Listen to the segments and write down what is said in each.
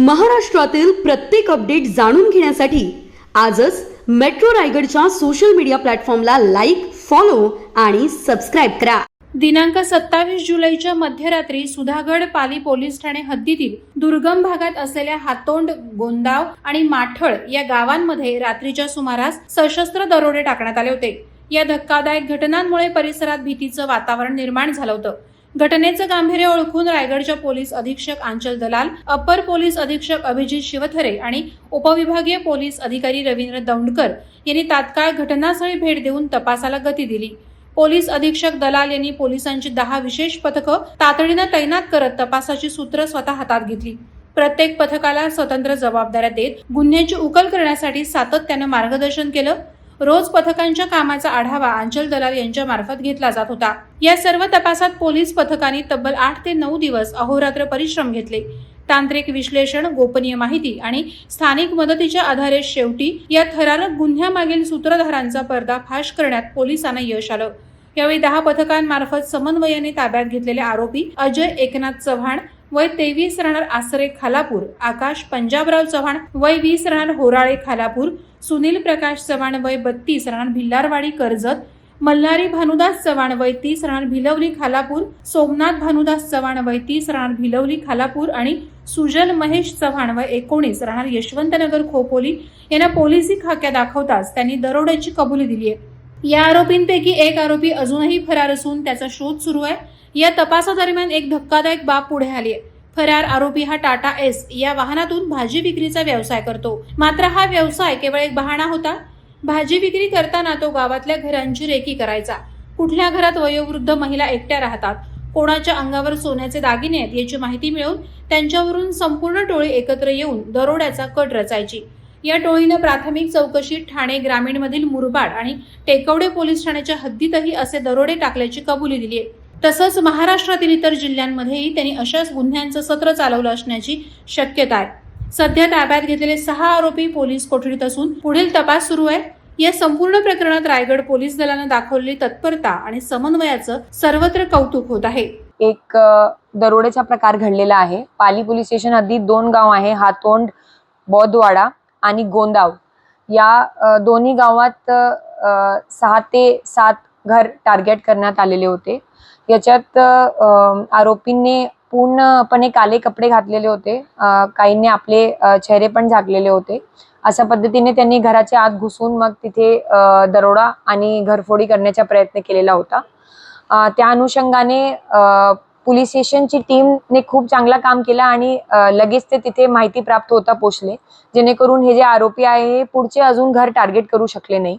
महाराष्ट्रातील प्रत्येक अपडेट जाणून घेण्यासाठी आजच मेट्रो रायगडच्या सोशल मीडिया प्लॅटफॉर्मला लाईक फॉलो आणि सबस्क्राईब करा. दिनांक सत्तावीस जुलैच्या मध्यरात्री सुधागड पाली पोलीस ठाणे हद्दीतील दुर्गम भागात असलेल्या हातोंड गोंदाव आणि माठळ या गावांमध्ये रात्रीच्या सुमारास सशस्त्र दरोडे टाकण्यात आले होते. या धक्कादायक घटनांमुळे परिसरात भीतीचं वातावरण निर्माण झालं होतं. घटनेचं गांभीर्य ओळखून रायगडच्या पोलीस अधीक्षक आंचल दलाल अप्पर पोलीस अधीक्षक अभिजित शिवथरे आणि उपविभागीय पोलीस अधिकारी रवींद्र दौंडकर यांनी तात्काळ घटनास्थळी भेट देऊन तपासाला गती दिली. पोलीस अधीक्षक दलाल यांनी पोलिसांची दहा विशेष पथकं तातडीनं तैनात करत तपासाची सूत्र स्वतः हातात घेतली. प्रत्येक पथकाला स्वतंत्र जबाबदाऱ्या देत गुन्ह्याची उकल करण्यासाठी सातत्यानं मार्गदर्शन केलं. रोज पथकांच्या कामाचा आढावा अंचल दलाल यांच्या मार्फत घेतला जात होता. या सर्व तपासात पोलीस पथकांनी तब्बल आठ ते नऊ दिवस अहोरात्र परिश्रम घेतले. तांत्रिक विश्लेषण गोपनीय माहिती आणि स्थानिक मदतीच्या आधारे शेवटी या थरारक गुन्ह्यामागील सूत्रधारांचा पर्दाफाश करण्यात पोलिसांना यश आलं. यावेळी दहा पथकांमार्फत समन्वयाने ताब्यात घेतलेले आरोपी अजय एकनाथ चव्हाण वय तेवीस राहणार आसरे खालापूर आकाश पंजाबराव चव्हाण वय वीस राहणार होराळे खालापूर सुनील प्रकाश चव्हाण वय बत्तीस राहणार भिल्लारवाडी कर्जत मल्हारी भानुदास चव्हाण वय तीस राहणार भिलवली खालापूर सोमनाथ भानुदास चव्हाण वय तीस राहणार भिलवली खालापूर आणि सुजल महेश चव्हाण वय एकोणीस राहणार यशवंतनगर खोपोली. यांना पोलिसी खाक्या दाखवताच त्यांनी दरोड्याची कबुली दिली आहे. या आरोपींपैकी एक आरोपी अजूनही फरार असून त्याचा शोध सुरू आहे. या तपासादरम्यान एक धक्कादायक बाब पुढे आली आहे. फरार आरोपी हा टाटा एस या वाहनातून भाजी विक्रीचा व्यवसाय करतो. मात्र हा व्यवसाय केवळ एक बहाणा होता. भाजी विक्री करताना तो गावातल्या घरांची रेकी करायचा. कुठल्या घरात वयोवृद्ध महिला एकट्या राहतात? कोणाच्या अंगावर सोन्याचे दागिने आहेत याची माहिती मिळवून त्यांच्यावरून संपूर्ण टोळी एकत्र येऊन दरोड्याचा कट रचायची. या टोळीनं प्राथमिक चौकशीत ठाणे ग्रामीणमधील मुरबाड आणि टेकवडे पोलीस ठाण्याच्या हद्दीतही असे दरोडे टाकल्याची कबुली दिली आहे. तसंच महाराष्ट्रातील इतर जिल्ह्यांमध्येही त्यांनी अशाच गुन्ह्यांचं सत्र चालवलं असण्याची शक्यता आहे. सध्या ताब्यात घेतलेले सहा आरोपी पोलीस कोठडीत असून पुढील तपास सुरू आहे. या संपूर्ण प्रकरणात रायगड पोलीस दलानं दाखवलेली तत्परता आणि समन्वयाचं सर्वत्र कौतुक होत आहे. एक दरोड्याचा प्रकार घडलेला आहे. पाली पोलीस स्टेशन हद्दीत दोन गाव आहे. हातोंड बौद्धवाडा आणि गोंदाव. या दोन्ही गावात सहा ते सात घर टार्गेट करण्यात आलेले होते. याच्यात आरोपींनी पूर्णपणे काले कपडे घातलेले होते. काहींनी आपले चेहरे पण झाकलेले होते. अशा पद्धतीने त्यांनी घराच्या आत घुसून मग तिथे दरोडा आणि घरफोडी करण्याचा प्रयत्न केलेला होता. त्या अनुषंगाने पोलीस स्टेशनची टीमने खूप चांगला काम केलं आणि लगेच ते तिथे माहिती प्राप्त होता पोचले. जेणेकरून हे जे आरोपी आहे हे पुढचे अजून घर टार्गेट करू शकले नाही.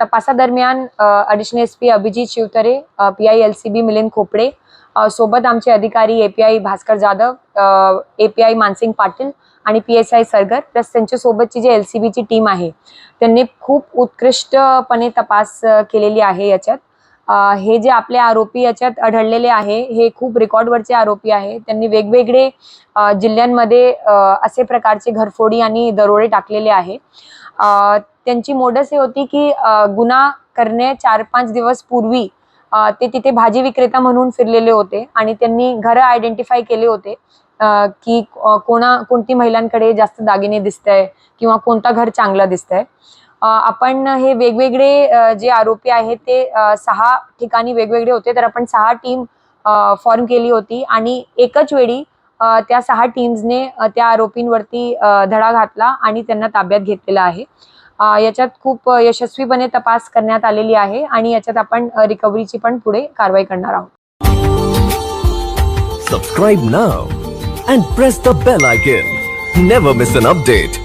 तपासादरम्यान additional S P Abhijit Shivtare P I L C B Milind Khopade सोबत आमचे अधिकारी A P I Bhaskar Jadhav A P I Mansing Patil आणि P S I Sargar plus त्यांच्यासोबतची जी एल सी बीची टीम आहे त्यांनी खूप उत्कृष्टपणे तपास केलेली आहे याच्यात. हे जे आपले आरोपी याच्यात आढळलेले आहे हे खूप रेकॉर्डवरचे आरोपी आहे. त्यांनी वेगवेगळे जिल्ह्यांमध्ये असे प्रकारचे घरफोडी आणि दरोडे टाकलेले आहे. त्यांची मोडस हे होती की गुन्हा करणे चार पाच दिवस पूर्वी ते तिथे भाजी विक्रेता म्हणून फिरलेले होते आणि त्यांनी घरं आयडेंटिफाय केले होते की कोणा कोणती महिलांकडे जास्त दागिने दिसत आहे किंवा कोणता घर चांगला दिसतंय. आहे आपण हे वेगवेगळे जे आरोपी आहेत ते सहा ठिकाणी वेगवेगळे होते तर आपण सहा टीम फॉर्म केली होती आणि एकच वेळी त्या सहा टीम्सने त्या आरोपींवरती धडा घातला आणि त्यांना ताब्यात घेतलेला आहे. याच्यात खूप यशस्वीपणे तपास करण्यात आलेली आहे आणि याच्यात आपण रिकव्हरीची पण पुढे कारवाई करणार आहोत. Subscribe now and press the bell icon never miss an update